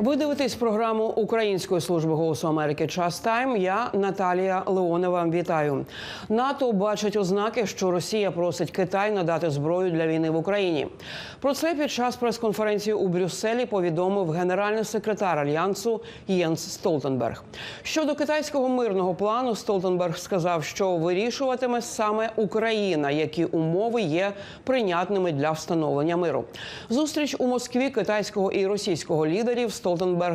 Ви дивитесь програму Української служби голосу Америки Час Тайм. Я Наталія Леонова. Вітаю. НАТО бачить ознаки, що Росія просить Китай надати зброю для війни в Україні. Про це під час прес-конференції у Брюсселі повідомив генеральний секретар альянсу Єнс Столтенберг. Щодо китайського мирного плану, Столтенберг сказав, що вирішуватиме саме Україна, які умови є прийнятними для встановлення миру. Зустріч у Москві китайського і російського лідерів Столтенберг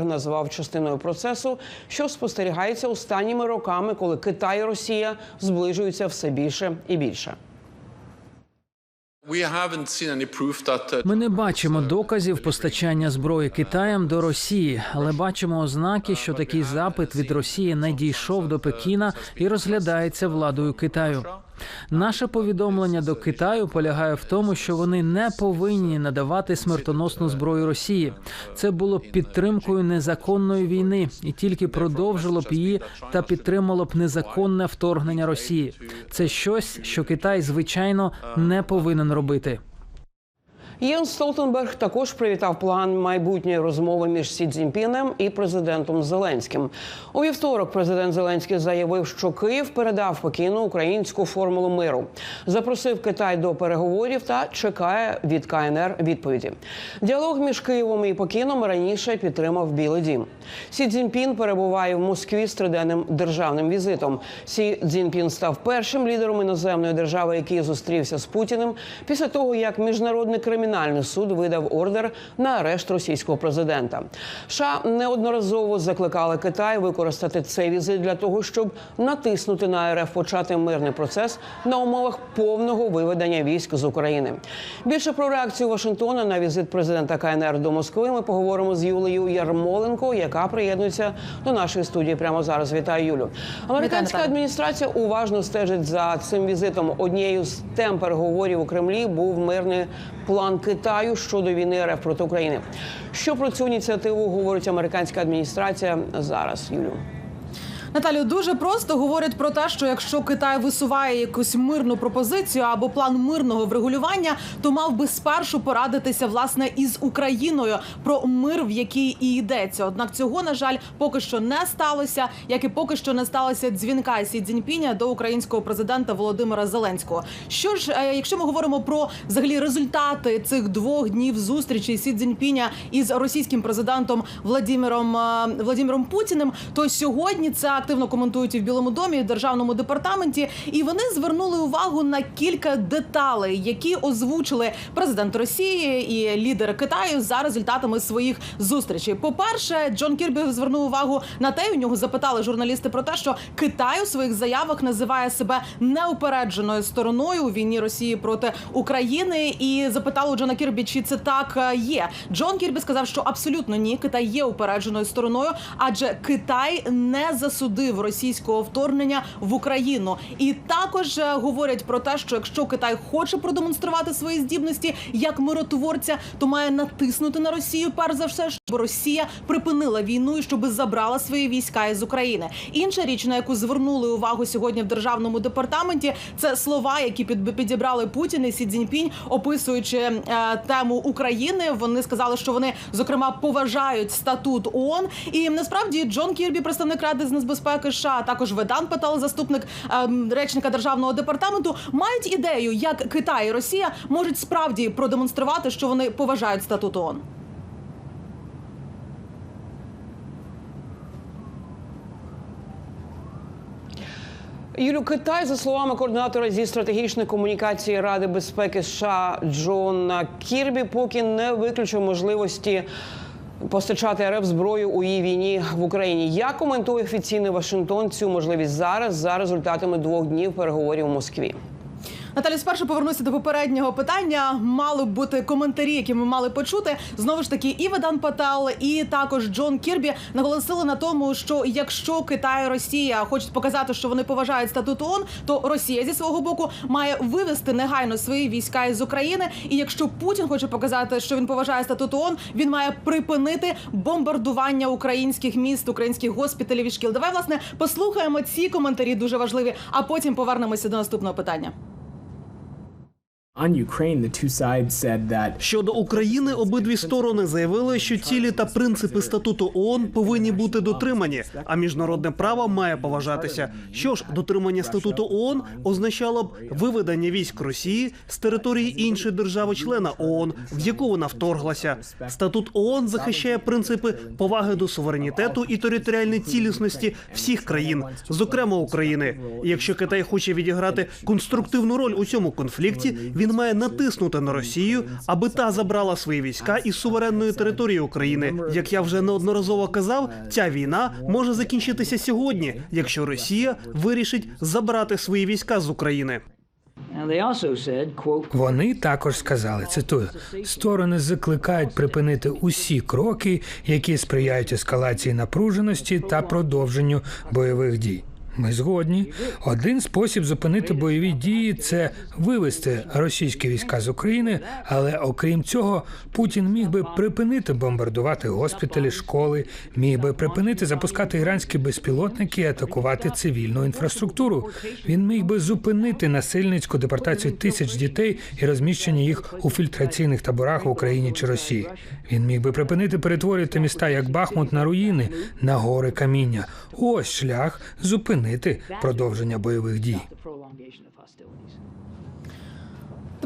назвав частиною процесу, що спостерігається останніми роками, коли Китай і Росія зближуються все більше і більше. Uh, Ми не бачимо доказів постачання зброї Китаєм до Росії, але бачимо ознаки, що такий запит від Росії не дійшов до Пекіна і розглядається владою Китаю. Наше повідомлення до Китаю полягає в тому, що вони не повинні надавати смертоносну зброю Росії. Це було б підтримкою незаконної війни і тільки продовжило б її та підтримало б незаконне вторгнення Росії. Це щось, що Китай звичайно не повинен робити. Єнс Столтенберг також привітав план майбутньої розмови між Сі Цзіньпінем і президентом Зеленським. У вівторок президент Зеленський заявив, що Київ передав Пекіну українську формулу миру, запросив Китай до переговорів та чекає від КНР відповіді. Діалог між Києвом і Пекіном раніше підтримав Білий Дім. Сі Цзіньпін перебуває в Москві з триденним державним візитом. Сі Цзіньпін став першим лідером іноземної держави, який зустрівся з Путіним після того, як міжнародний кримінальний суд видав ордер на арешт російського президента. США неодноразово закликали Китай використати цей візит для того, щоб натиснути на РФ почати мирний процес на умовах повного виведення військ з України. Більше про реакцію Вашингтона на візит президента КНР до Москви ми поговоримо з Юлею Ярмоленко, яка приєднується до нашої студії прямо зараз. Вітаю Юлю. Американська адміністрація уважно стежить за цим візитом. Однією з тем переговорів у Кремлі був мирний план Китаю щодо війни РФ проти України. Що про цю ініціативу говорить американська адміністрація зараз, Юлю? Наталю дуже просто говорять про те, що якщо Китай висуває якусь мирну пропозицію або план мирного врегулювання, то мав би спершу порадитися власне із Україною про мир, в який і йдеться. Однак цього на жаль поки що не сталося, як і поки що не сталося дзвінка Сі Цзіньпіня до українського президента Володимира Зеленського. Що ж, е, якщо ми говоримо про взагалі результати цих двох днів зустрічі Сі Цзіньпіня із російським президентом Владимиром е, Владимиром Путіним, то сьогодні це активно коментують і в Білому домі, і в державному департаменті, і вони звернули увагу на кілька деталей, які озвучили президент Росії і лідер Китаю за результатами своїх зустрічей. По перше, Джон Кірбі звернув увагу на те, у нього запитали журналісти про те, що Китай у своїх заявах називає себе неупередженою стороною у війні Росії проти України, і запитали у Джона Кірбі, чи це так е, є. Джон Кірбі сказав, що абсолютно ні, Китай є упередженою стороною, адже Китай не засудив російського вторгнення в Україну. І також е, говорять про те, що якщо Китай хоче продемонструвати свої здібності як миротворця, то має натиснути на Росію перш за все, щоб Росія припинила війну і щоб забрала свої війська із України. Інша річ, на яку звернули увагу сьогодні в державному департаменті, це слова, які під- підібрали Путін і Сі Цзіньпінь, описуючи е, тему України. Вони сказали, що вони зокрема поважають статут ООН. І насправді Джон Кірбі, представник ради з нацбезпеки США, також Ведан Патал, заступник ем, речника державного департаменту, мають ідею, як Китай і Росія можуть справді продемонструвати, що вони поважають статут ООН. Юлю Китай, за словами координатора зі стратегічної комунікації Ради безпеки США Джона Кірбі, поки не виключив можливості постачати РФ зброю у її війні в Україні. Як коментує офіційний Вашингтон цю можливість зараз за результатами двох днів переговорів у Москві? Наталі, спершу повернуся до попереднього питання. Мали б бути коментарі, які ми мали почути. Знову ж таки, і Ведан Пател, і також Джон Кірбі наголосили на тому, що якщо Китай і Росія хочуть показати, що вони поважають статут ООН, то Росія зі свого боку має вивести негайно свої війська із України. І якщо Путін хоче показати, що він поважає статут ООН, він має припинити бомбардування українських міст, українських госпіталів і шкіл. Давай власне послухаємо ці коментарі дуже важливі, а потім повернемося до наступного питання. On Ukraine, the two sides said that Щодо України, обидві сторони заявили, що цілі та принципи статуту ООН повинні бути дотримані, а міжнародне право має поважатися. Що ж, дотримання статуту ООН означало б виведення військ Росії з території іншої держави-члена ООН, в яку вона вторглася. Статут ООН захищає принципи поваги до суверенітету і територіальної цілісності всіх країн, зокрема України. Якщо Китай хоче відіграти конструктивну роль у цьому конфлікті, він має натиснути на Росію, аби та забрала свої війська із суверенної території України. Як я вже неодноразово казав, ця війна може закінчитися сьогодні, якщо Росія вирішить забрати свої війська з України. Вони також сказали, цитую, сторони закликають припинити усі кроки, які сприяють ескалації напруженості та продовженню бойових дій. Ми згодні. Один спосіб зупинити бойові дії це вивести російські війська з України. Але окрім цього, Путін міг би припинити бомбардувати госпіталі, школи, міг би припинити запускати іранські безпілотники і атакувати цивільну інфраструктуру. Він міг би зупинити насильницьку депортацію тисяч дітей і розміщення їх у фільтраційних таборах в Україні чи Росії. Він міг би припинити перетворювати міста як Бахмут на руїни, на гори каміння. Ось шлях зупинити продовження бойових дій. the prolongation of hostilities.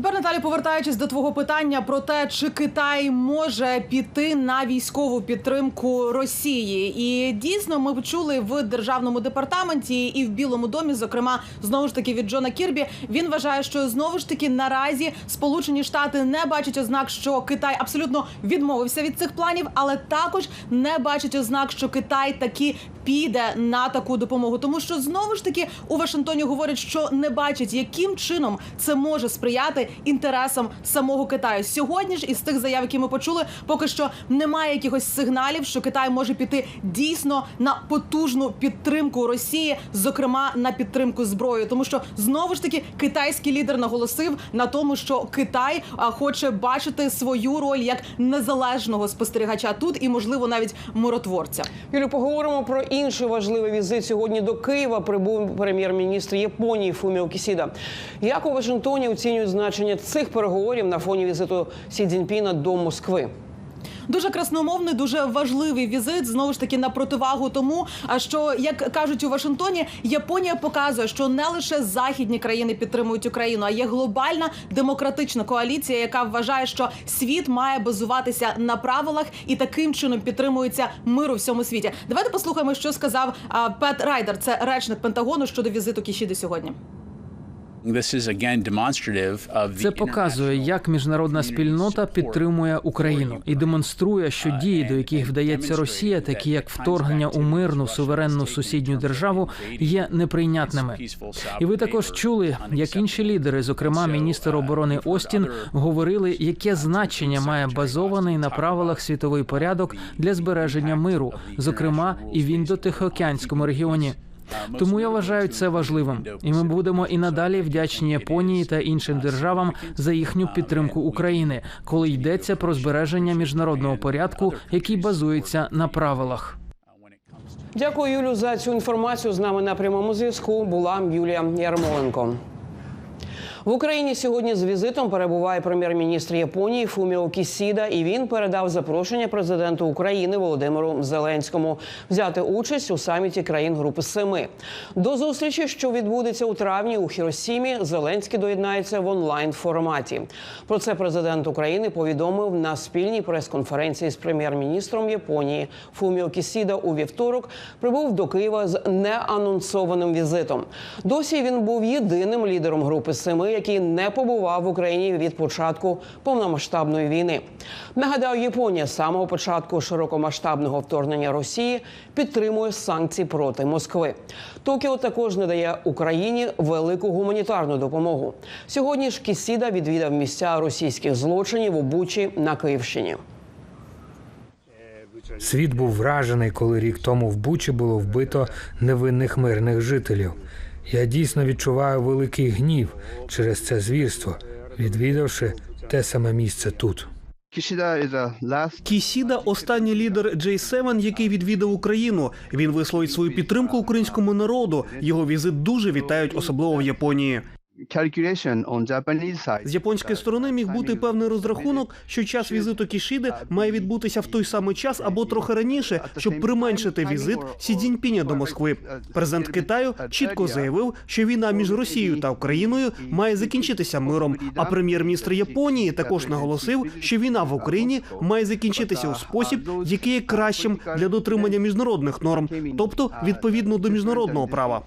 Тепер Наталі, повертаючись до твого питання про те, чи Китай може піти на військову підтримку Росії, і дійсно ми почули в державному департаменті і в Білому домі, зокрема, знову ж таки від Джона Кірбі. Він вважає, що знову ж таки наразі Сполучені Штати не бачать ознак, що Китай абсолютно відмовився від цих планів, але також не бачать ознак, що Китай таки піде на таку допомогу, тому що знову ж таки у Вашингтоні говорять, що не бачать, яким чином це може сприяти інтересам самого Китаю. Сьогодні ж із тих заяв, які ми почули, поки що немає якихось сигналів, що Китай може піти дійсно на потужну підтримку Росії, зокрема на підтримку зброї, тому що знову ж таки китайський лідер наголосив на тому, що Китай хоче бачити свою роль як незалежного спостерігача тут і, можливо, навіть миротворця. Юлю, поговоримо про інший важливий візит. Сьогодні до Києва прибув прем'єр-міністр Японії Фуміо Кісіда. Як у Вашингтоні оцінюють значення цих переговорів на фоні візиту Сі Цзіньпіна до Москви? Дуже красномовний, дуже важливий візит. Знову ж таки на противагу тому, що як кажуть у Вашингтоні, Японія показує, що не лише західні країни підтримують Україну, а є глобальна демократична коаліція, яка вважає, що світ має базуватися на правилах і таким чином підтримується мир у всьому світі. Давайте послухаємо, що сказав Пет Райдер, це речник Пентагону щодо візиту Кішіди сьогодні. Це показує, як міжнародна спільнота підтримує Україну і демонструє, що дії, до яких вдається Росія, такі як вторгнення у мирну суверенну сусідню державу, є неприйнятними. І ви також чули, як інші лідери, зокрема міністр оборони Остін, говорили, яке значення має базований на правилах світовий порядок для збереження миру, зокрема і в індотихоокеанському регіоні. Тому я вважаю це важливим, і ми будемо і надалі вдячні Японії та іншим державам за їхню підтримку України, коли йдеться про збереження міжнародного порядку, який базується на правилах. Дякую, Юлю, за цю інформацію. З нами на прямому зв'язку була Юлія Ярмоленко. В Україні сьогодні з візитом перебуває прем'єр-міністр Японії Фуміо Кісіда, і він передав запрошення президенту України Володимиру Зеленському взяти участь у саміті країн Групи Семи. До зустрічі, що відбудеться у травні у Хіросімі, Зеленський доєднається в онлайн форматі. Про це президент України повідомив на спільній прес-конференції з прем'єр-міністром Японії Фуміо Кісіда у вівторок. Прибув до Києва з неанонсованим візитом. Досі він був єдиним лідером групи Семи, який не побував в Україні від початку повномасштабної війни. Нагадаю, Японія з самого початку широкомасштабного вторгнення Росії підтримує санкції проти Москви. Токіо також надає Україні велику гуманітарну допомогу. Сьогодні ж Кісіда відвідав місця російських злочинів у Бучі на Київщині. Світ був вражений, коли рік тому в Бучі було вбито невинних мирних жителів. Я дійсно відчуваю великий гнів через це звірство, відвідавши те саме місце тут. Кісіда останній лідер J7, який відвідав Україну. Він висловить свою підтримку українському народу. Його візит дуже вітають, особливо в Японії. З японської сторони міг бути певний розрахунок, що час візиту Кішіди має відбутися в той самий час або трохи раніше, щоб применшити візит Сі Цзіньпіня до Москви. Президент Китаю чітко заявив, що війна між Росією та Україною має закінчитися миром. А прем'єр-міністр Японії також наголосив, що війна в Україні має закінчитися у спосіб, який є кращим для дотримання міжнародних норм, тобто відповідно до міжнародного права.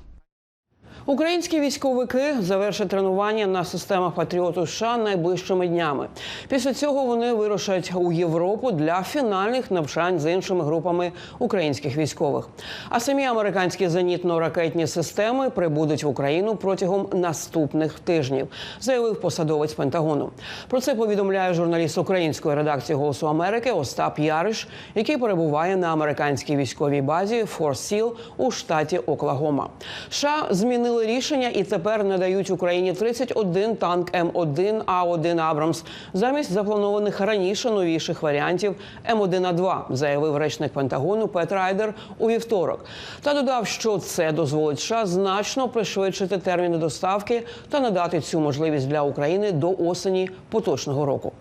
Українські військовики завершать тренування на системах Патріоту США найближчими днями. Після цього вони вирушать у Європу для фінальних навчань з іншими групами українських військових. А самі американські зенітно-ракетні системи прибудуть в Україну протягом наступних тижнів, заявив посадовець Пентагону. Про це повідомляє журналіст української редакції Голосу Америки Остап Яриш, який перебуває на американській військовій базі Форт Сіл у штаті Оклагома. США змінили рішення і тепер надають Україні 31 танк М1 А1 Абрамс замість запланованих раніше новіших варіантів М1А2, заявив речник Пентагону Пет Райдер у вівторок. Та додав, що це дозволить США значно пришвидшити терміни доставки та надати цю можливість для України до осені поточного року.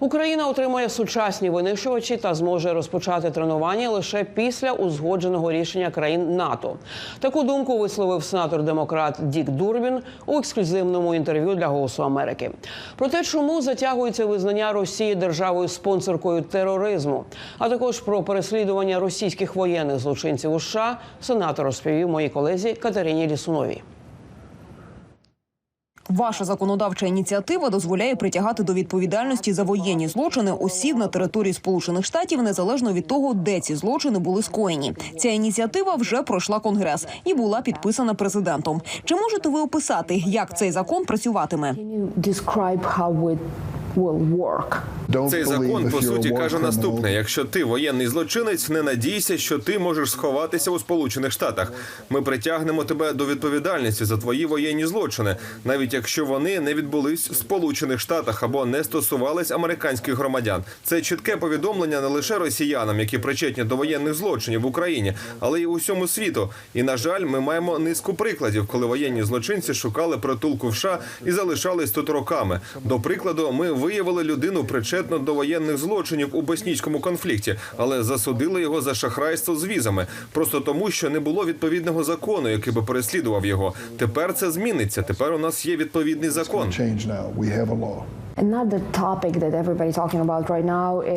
Україна отримає сучасні винищувачі та зможе розпочати тренування лише після узгодженого рішення країн НАТО. Таку думку висловив сенатор-демократ Дік Дурбін у ексклюзивному інтерв'ю для Голосу Америки. Про те, чому затягується визнання Росії державою спонсоркою тероризму, а також про переслідування російських воєнних злочинців у США, сенатор розповів моїй колезі Катерині Лісуновій. Ваша законодавча ініціатива дозволяє притягати до відповідальності за воєнні злочини осіб на території Сполучених Штатів незалежно від того, де ці злочини були скоєні. Ця ініціатива вже пройшла конгрес і була підписана президентом. Чи можете ви описати, як цей закон працюватиме? Цей закон по суті каже наступне: якщо ти воєнний злочинець, не надійся, що ти можеш сховатися у Сполучених Штатах. Ми притягнемо тебе до відповідальності за твої воєнні злочини, навіть якщо вони не відбулись в Сполучених Штатах або не стосувались американських громадян. Це чітке повідомлення не лише росіянам, які причетні до воєнних злочинів в Україні, але й усьому світу. І на жаль, ми маємо низку прикладів, коли воєнні злочинці шукали притулку в США і залишались тут роками. До прикладу, ми виявили людину причетну до воєнних злочинів у боснійському конфлікті, але засудили його за шахрайство з візами, просто тому, що не було відповідного закону, який би переслідував його. Тепер це зміниться. Тепер у нас є відповідний закон.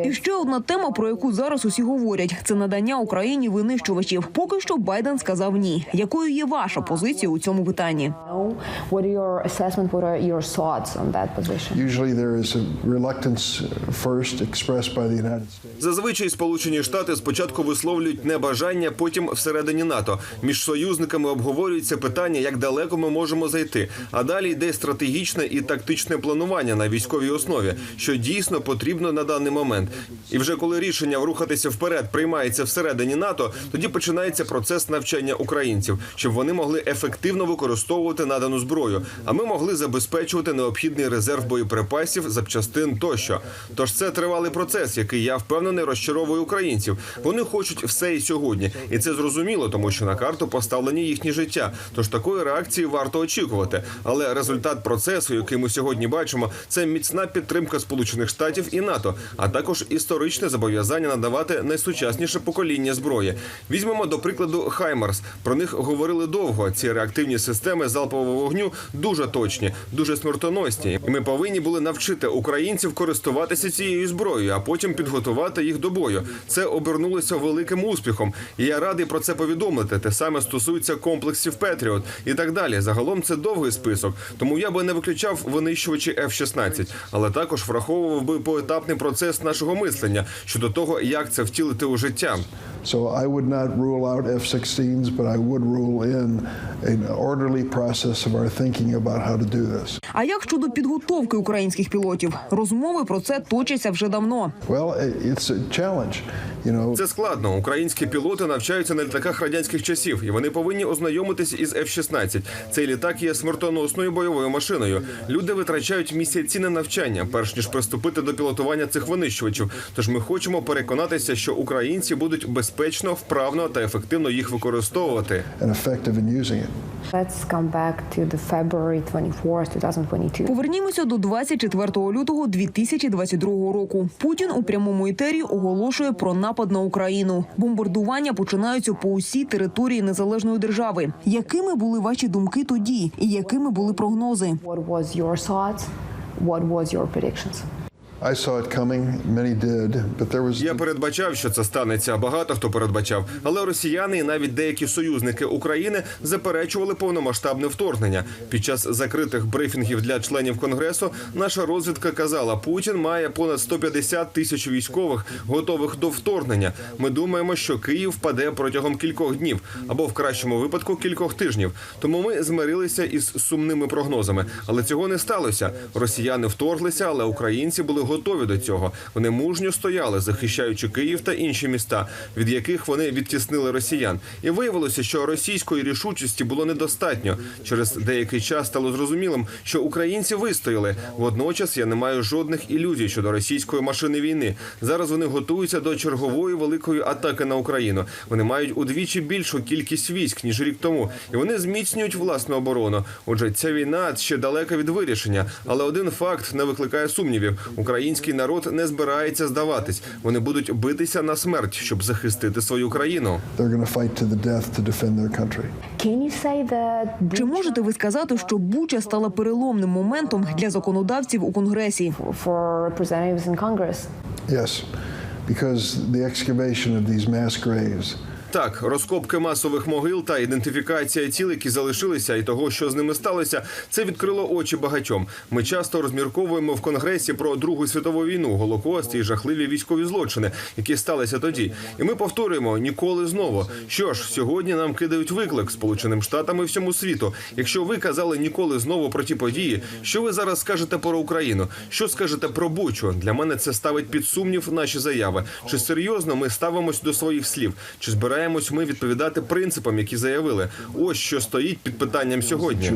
І ще одна тема, про яку зараз усі говорять, це надання Україні винищувачів. Поки що Байден сказав ні. Якою є ваша позиція у цьому питанні? Usually there is a reluctance first expressed by the United States. Зазвичай Сполучені Штати спочатку висловлюють небажання, потім всередині НАТО. Між союзниками обговорюється питання, як далеко ми можемо зайти. А далі йде стратегічне і тактичне планування на військовій основі, що дійсно потрібно на даний момент. І вже коли рішення рухатися вперед приймається всередині НАТО, тоді починається процес навчання українців, щоб вони могли ефективно використовувати надану зброю. А ми могли забезпечувати необхідний резерв боєприпасів, запчастин тощо. Тож це тривалий процес, який я впевнений розчаровує українців. Вони хочуть все і сьогодні, і це зрозуміло, тому що на карту поставлені їхні життя. Тож такої реакції варто очікувати. Але результат процесу, який ми сьогодні бачимо, це міцна підтримка Сполучених Штатів і НАТО, а також історичне зобов'язання надавати найсучасніше покоління зброї. Візьмемо до прикладу Хаймарс. Про них говорили довго. Ці реактивні системи залпового вогню дуже точні, дуже смертоносні. І ми повинні були навчити українців користуватися цією зброєю, а потім підготувати їх до бою. Це обернулося великим успіхом. І я радий про це повідомити. Те саме стосується комплексів Петріот і так далі. Загалом це довгий список. Тому я би не виключав винищувачі F-16, але також враховував би поетапний процес нашого мислення щодо того, як це втілити у життя. So I would not rule out F-16s, but I would rule in an orderly process of our thinking about how to do this. А як щодо підготовки українських пілотів? Розмови про це точаться вже давно. Well, it's a challenge. You know, Це складно. Українські пілоти навчаються на літаках радянських часів, і вони повинні ознайомитися із F-16. Цей літак є смертоносною бойовою машиною. Люди витрачають місяці на навчання, перш ніж приступити до пілотування цих винищувачів. Тож ми хочемо переконатися, що українці будуть безпечно безпечно, вправно та ефективно їх використовувати. and effective in using it. Let's come back to the February 24th, 2022. Повернімося до 24 лютого 2022 року. Путін у прямому етері оголошує про напад на Україну. Бомбардування починаються по усій території незалежної держави. Якими були ваші думки тоді, і якими були прогнози? What was your thoughts? What was your predictions? Я передбачав, що це станеться. Багато хто передбачав. Але росіяни і навіть деякі союзники України заперечували повномасштабне вторгнення. Під час закритих брифінгів для членів конгресу наша розвідка казала, Путін має понад 150 тисяч військових, готових до вторгнення. Ми думаємо, що Київ впаде протягом кількох днів або в кращому випадку кількох тижнів. Тому ми змирилися із сумними прогнозами. Але цього не сталося. Росіяни вторглися, але українці були готові до цього. Вони мужньо стояли, захищаючи Київ та інші міста, від яких вони відтіснили росіян. І виявилося, що російської рішучості було недостатньо. Через деякий час стало зрозумілим, що українці вистояли. Водночас я не маю жодних ілюзій щодо російської машини війни. Зараз вони готуються до чергової великої атаки на Україну. Вони мають удвічі більшу кількість військ ніж рік тому, і вони зміцнюють власну оборону. Отже, ця війна ще далека від вирішення, але один факт не викликає сумнівів: український народ не збирається здаватись. Вони будуть битися на смерть, щоб захистити свою країну. Чи можете ви сказати, що Буча стала переломним моментом для законодавців у конгресі? Yes, because the excavation of these mass graves Так, розкопки масових могил та ідентифікація тіл, які залишилися, і того, що з ними сталося, це відкрило очі багатьом. Ми часто розмірковуємо в конгресі про Другу світову війну, голокост і жахливі військові злочини, які сталися тоді. І ми повторюємо ніколи знову. Що ж, сьогодні нам кидають виклик Сполученим Штатам і всьому світу. Якщо ви казали ніколи знову про ті події, що ви зараз скажете про Україну? Що скажете про Бучу? Для мене це ставить під сумнів наші заяви. Чи серйозно ми ставимось до своїх слів? Чи збираємось ми відповідати принципам, які заявили? Ось що стоїть під питанням сьогодні.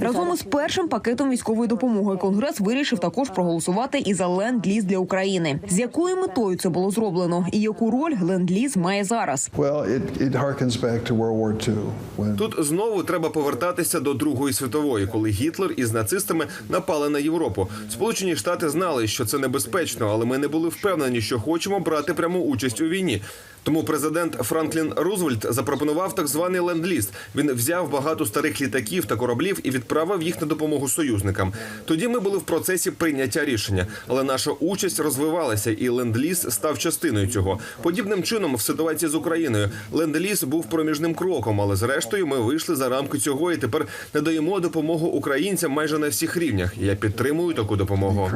Разом із першим пакетом військової допомоги конгрес вирішив також проголосувати і за ленд-ліз для України. З якою метою це було зроблено, і яку роль ленд-ліз має зараз? Well, it, it harkens back to World War II when Тут знову треба повертатися до Другої світової, коли Гітлер із нацистами напали на Європу. Сполучені Штати знали, що це небезпечно, але ми не були впевнені, що хочемо брати пряму участь у війні. Тому президент Франклін Рузвельт запропонував так званий ленд-ліз. Він взяв багато старих літаків та кораблів і відправив їх на допомогу союзникам. Тоді ми були в процесі прийняття рішення, але наша участь розвивалася, і ленд-ліз став частиною цього. Подібним чином, в ситуації з Україною, ленд-ліз був проміжним кроком, але зрештою ми вийшли за рамки цього і тепер надаємо допомогу українцям майже на всіх рівнях. Я підтримую таку допомогу.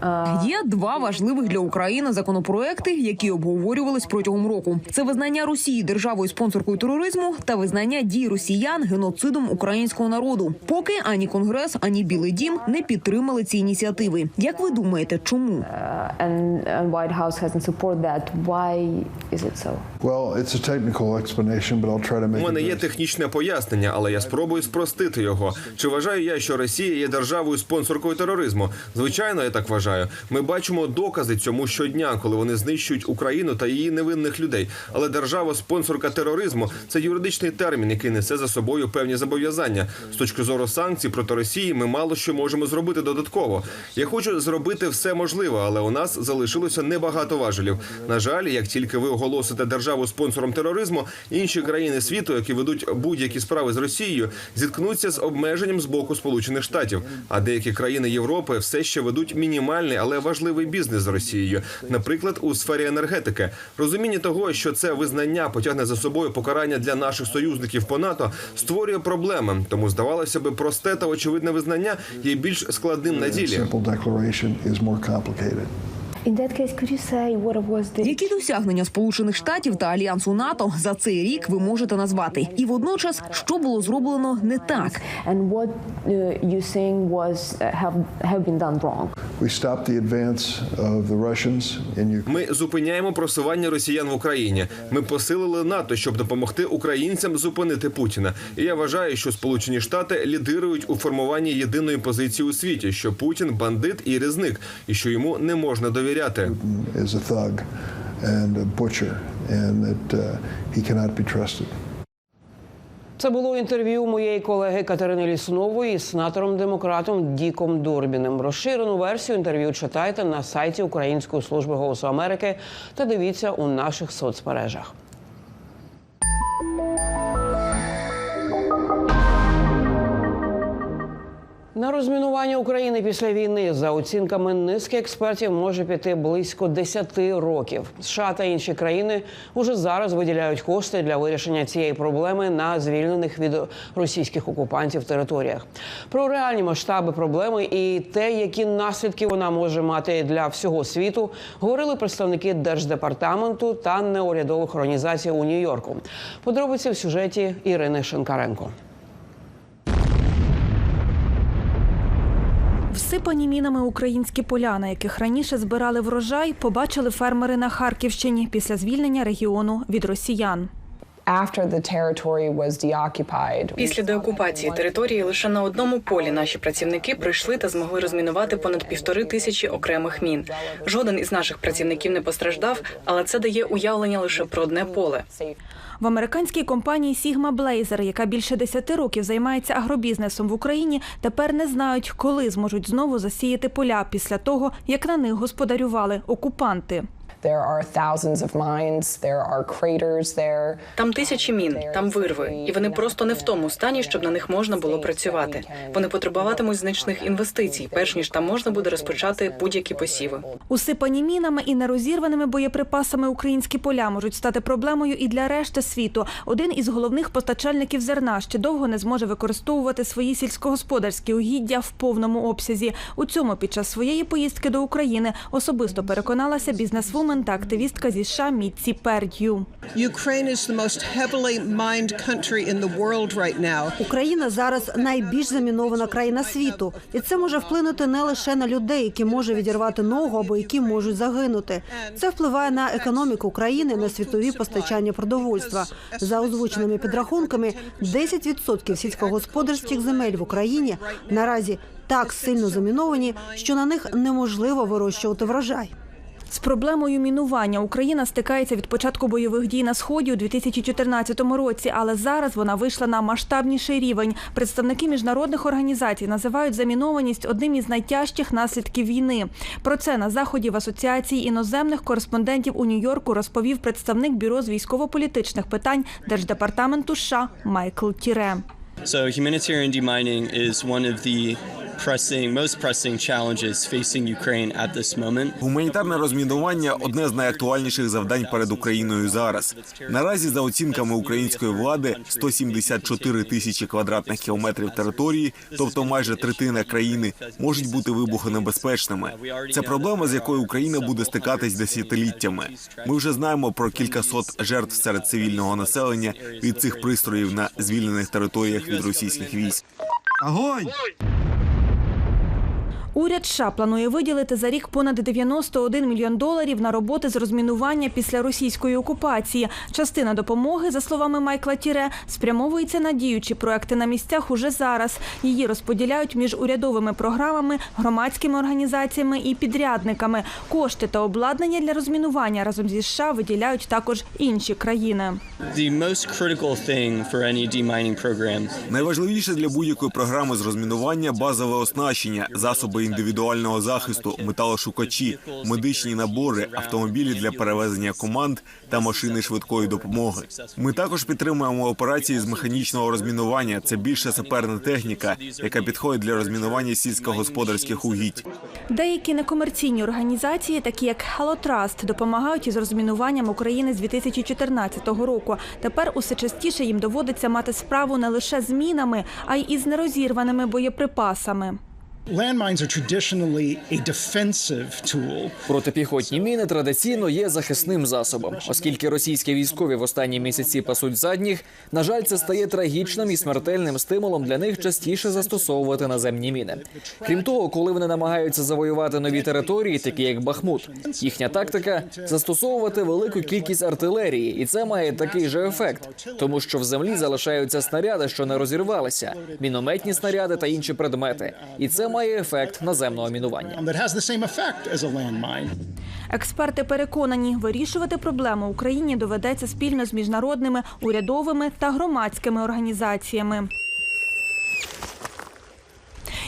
Uh, uh, Є два важливих для України законопроекти, які обговорювались протягом року. Це визнання Росії державою спонсоркою тероризму та визнання дій росіян геноцидом українського народу. Поки ані конгрес, ані Білий Дім не підтримали ці ініціативи. Як ви думаєте, чому? uh, У мене є технічне пояснення, але я спробую спростити його. Чи вважаю я, що Росія є державою спонсоркою тероризму? Звичайно, я так вважаю. Ми бачимо докази цьому щодня, коли вони знищують Україну та її невинних людей. Але держава спонсорка тероризму це юридичний термін, який несе за собою певні зобов'язання. З точки зору санкцій проти Росії, ми мало що можемо зробити додатково. Я хочу зробити все можливе, але у нас залишилося небагато важелів. На жаль, як тільки ви оголосите державу спонсором тероризму, інші країни світу, які ведуть будь-які справи з Росією, зіткнуться з обмеженням з боку Сполучених Штатів. А деякі країни Європи все ще ведуть мінімальний, але важливий бізнес з Росією, наприклад, у сфері енергетики. Розуміння того, що це визнання потягне за собою покарання для наших союзників по НАТО, створює проблеми. Тому здавалося би, просте та очевидне визнання є більш складним на ділі. Які досягнення Сполучених Штатів та альянсу НАТО за цей рік ви можете назвати? І водночас, що було зроблено не так? and what uh, you think was have have been done wrong? Ми зупиняємо просування росіян в Україні. Ми посилили НАТО, щоб допомогти українцям зупинити Путіна. І я вважаю, що Сполучені Штати лідирують у формуванні єдиної позиції у світі, що Путін бандит і різник, і що йому не можна довіряти. and a butcher, and that uh, he cannot be trusted. Це було інтерв'ю моєї колеги Катерини Ліснової із сенатором-демократом Діком Дурбіним. Розширену версію інтерв'ю читайте на сайті Української служби голосу Америки та дивіться у наших соцмережах. На розмінування України після війни, за оцінками низки експертів, може піти близько 10 років. США та інші країни уже зараз виділяють кошти для вирішення цієї проблеми на звільнених від російських окупантів територіях. Про реальні масштаби проблеми і те, які наслідки вона може мати для всього світу, говорили представники держдепартаменту та неурядових організацій у Нью-Йорку. Подробиці в сюжеті Ірини Шинкаренко. Всипані мінами українські поля, на яких раніше збирали врожай, побачили фермери на Харківщині після звільнення регіону від росіян. Після деокупації території лише на одному полі наші працівники прийшли та змогли розмінувати понад півтори тисячі окремих мін. Жоден із наших працівників не постраждав, але це дає уявлення лише про одне поле. В американській компанії Sigma Blazer, яка більше 10 років займається агробізнесом в Україні, тепер не знають, коли зможуть знову засіяти поля після того, як на них господарювали окупанти. Там тисячі мін, там вирви, і вони просто не в тому стані, щоб на них можна було працювати. Вони потребуватимуть значних інвестицій, перш ніж там можна буде розпочати будь-які посіви. Усипані мінами і нерозірваними боєприпасами українські поля можуть стати проблемою і для решти світу. Один із головних постачальників зерна ще довго не зможе використовувати свої сільськогосподарські угіддя в повному обсязі. У цьому під час своєї поїздки до України особисто переконалася бізнесвумен та активістка зі США Мітці Перд'ю. Україна зараз найбільш замінована країна світу, і це може вплинути не лише на людей, які може відірвати ногу або які можуть загинути. Це впливає на економіку країни, на світові постачання продовольства. За озвученими підрахунками, 10% сільськогосподарських земель в Україні наразі так сильно заміновані, що на них неможливо вирощувати врожай. З проблемою мінування Україна стикається від початку бойових дій на сході у 2014 році, але зараз вона вийшла на масштабніший рівень. Представники міжнародних організацій називають замінованість одним із найтяжчих наслідків війни. Про це на заході в асоціації іноземних кореспондентів у Нью-Йорку розповів представник бюро з військово-політичних питань Держдепартаменту США Майкл Тіре. So humanitarian demining is one of the pressing, most pressing challenges facing Ukraine at this moment. Гуманітарне розмінування одне з найактуальніших завдань перед Україною зараз. Наразі, за оцінками української влади, 174 тисячі квадратних кілометрів території, тобто майже третина країни, можуть бути вибухонебезпечними. Це проблема, з якою Україна буде стикатись десятиліттями. Ми вже знаємо про кількасот жертв серед цивільного населення від цих пристроїв на звільнених територіях від російських військ. Огонь! Уряд США планує виділити за рік понад 91 мільйон доларів на роботи з розмінування після російської окупації. Частина допомоги, за словами Майкла Тіре, спрямовується на діючі проекти на місцях уже зараз. Її розподіляють між урядовими програмами, громадськими організаціями і підрядниками. Кошти та обладнання для розмінування разом зі США виділяють також інші країни. Найважливіше для будь-якої програми з розмінування базове оснащення, засоби індивідуального захисту, металошукачі, медичні набори, автомобілі для перевезення команд та машини швидкої допомоги. Ми також підтримуємо операції з механічного розмінування. Це більше саперна техніка, яка підходить для розмінування сільськогосподарських угідь. Деякі некомерційні організації, такі як Hello Trust, допомагають із розмінуванням України з 2014 року. Тепер усе частіше їм доводиться мати справу не лише з мінами, а й із нерозірваними боєприпасами. Landmines are traditionally a defensive tool. Протипіхотні міни традиційно є захисним засобом, оскільки російські військові в останні місяці пасуть задніх. На жаль, це стає трагічним і смертельним стимулом для них частіше застосовувати наземні міни. Крім того, коли вони намагаються завоювати нові території, такі як Бахмут, їхня тактика застосовувати велику кількість артилерії, і це має такий же ефект, тому що в землі залишаються снаряди, що не розірвалися, мінометні снаряди та інші предмети, і це має ефект наземного мінування. Експерти переконані, вирішувати проблему Україні доведеться спільно з міжнародними, урядовими та громадськими організаціями.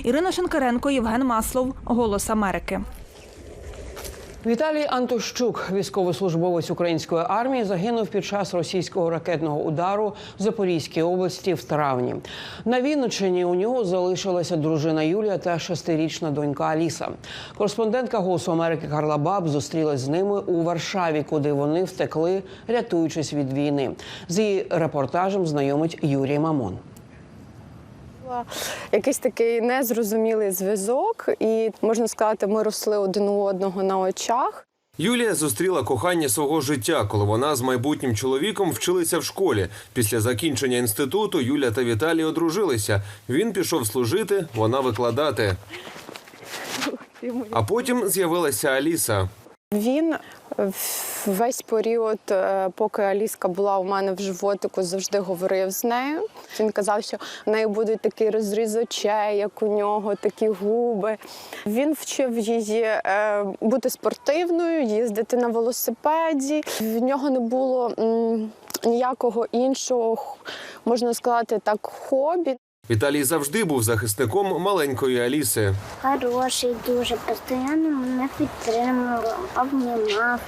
Ірина Шенкаренко, Євген Маслов, Голос Америки. Віталій Антощук, військовослужбовець української армії, загинув під час російського ракетного удару в Запорізькій області в травні. На Вінниччині у нього залишилася дружина Юлія та шестирічна донька Аліса. Кореспондентка Голосу Америки Карла Баб зустрілась з ними у Варшаві, куди вони втекли, рятуючись від війни. З її репортажем знайомить Юрій Мамон. Якийсь такий незрозумілий зв'язок, і можна сказати, ми росли один у одного на очах. Юлія зустріла кохання свого життя, коли вона з майбутнім чоловіком вчилися в школі. Після закінчення інституту Юля та Віталій одружилися. Він пішов служити, вона викладати. А потім з'явилася Аліса. Він весь період, е, поки Аліска була у мене в животику, завжди говорив з нею. Він казав, що в неї буде такий розріз очей, як у нього, такі губи. Він вчив її е, бути спортивною, їздити на велосипеді. В нього не було ніякого іншого, можна сказати, так, хобі. Віталій завжди був захисником маленької Аліси. Хороший дуже, постійно мене підтримував, обнімав,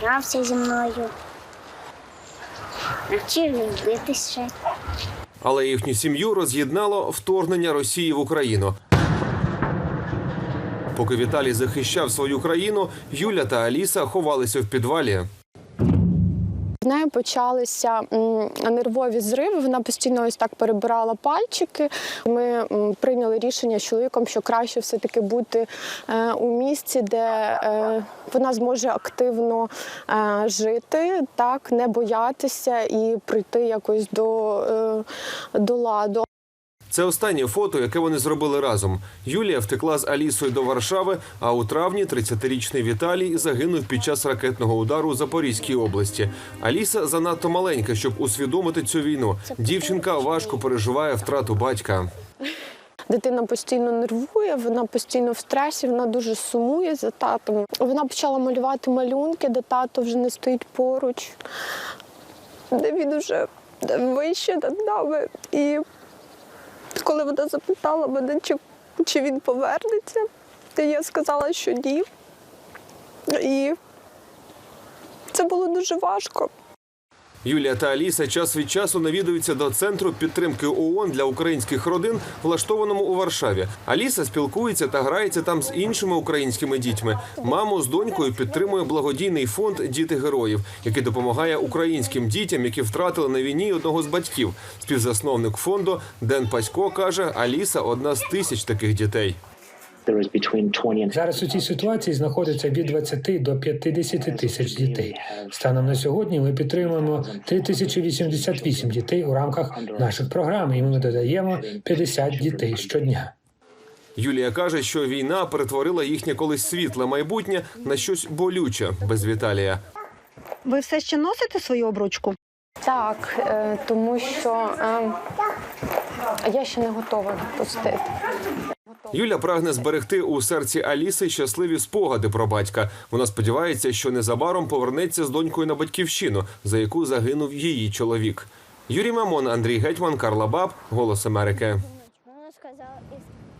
грався зі мною, навчив любитися. Але їхню сім'ю роз'єднало вторгнення Росії в Україну. Поки Віталій захищав свою країну, Юля та Аліса ховалися в підвалі. В неї почалися нервові зриви. Вона постійно ось так перебирала пальчики. Ми прийняли рішення з чоловіком, що краще все-таки бути е, у місці, де е, вона зможе активно е, жити, так не боятися і прийти якось до, до ладу. Це останнє фото, яке вони зробили разом. Юлія втекла з Алісою до Варшави, а у травні 30-річний Віталій загинув під час ракетного удару у Запорізькій області. Аліса занадто маленька, щоб усвідомити цю війну. Дівчинка важко переживає втрату батька. Дитина постійно нервує, вона постійно в стресі, вона дуже сумує за татом. Вона почала малювати малюнки, де тато вже не стоїть поруч, де він вже вище над нами. І коли вона запитала мене, чи, чи він повернеться, то я сказала, що ні. І це було дуже важко. Юлія та Аліса час від часу навідуються до центру підтримки ООН для українських родин, влаштованому у Варшаві. Аліса спілкується та грається там з іншими українськими дітьми. Маму з донькою підтримує благодійний фонд Діти героїв, який допомагає українським дітям, які втратили на війні одного з батьків. Співзасновник фонду Ден Пасько каже: Аліса одна з тисяч таких дітей. Зараз у цій ситуації знаходиться від 20 до 50 тисяч дітей. Станом на сьогодні ми підтримуємо 3088 дітей у рамках наших програм, і ми додаємо 50 дітей щодня. Юлія каже, що війна перетворила їхнє колись світле майбутнє на щось болюче без Віталія. Ви все ще носите свою обручку? Так, е, тому що е, я ще не готова відпустити. Юля прагне зберегти у серці Аліси щасливі спогади про батька. Вона сподівається, що незабаром повернеться з донькою на батьківщину, за яку загинув її чоловік. Юрій Мамон, Андрій Гетьман, Карла Баб, Голос Америки.